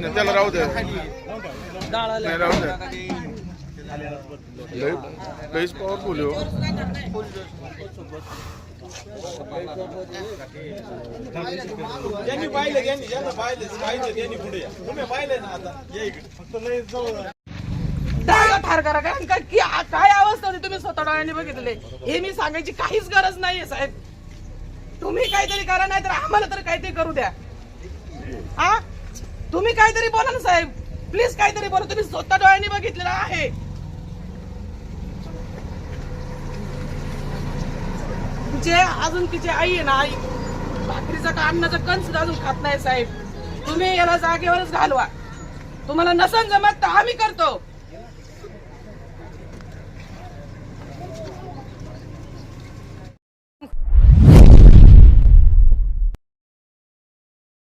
نتلا راودة نتلا Leuk, leuk, leuk, leuk, leuk, leuk, leuk, leuk, leuk, ज्यांनी पाहिलं ज्यांनी ज्यांना पाहिलं पाहिलं त्यांनी पुढे या. तुम्ही पाहिलं ना आता? या इकडे. फक्त लय जवळ ठार करा कारण का काय अवस्था होती तुम्ही स्वतः डोळ्यांनी बघितले हे मी सांगायची काहीच गरज नाहीये साहेब. तुम्ही काहीतरी करा नाही तर आम्हाला तर काहीतरी करू द्या. हा? तुम्ही काहीतरी बोला ना साहेब. प्लीज काहीतरी बोला. तुम्ही स्वतः डोळ्यांनी बघितलेलं आहे. जे अजून तिची आई आहे ना आई भाकरीचा का अन्नाचं कण सुद्धा अजून खात नाही साहेब. तुम्ही याला जागेवरच घालवा. तुम्हाला नसन जमत तर आम्ही करतो.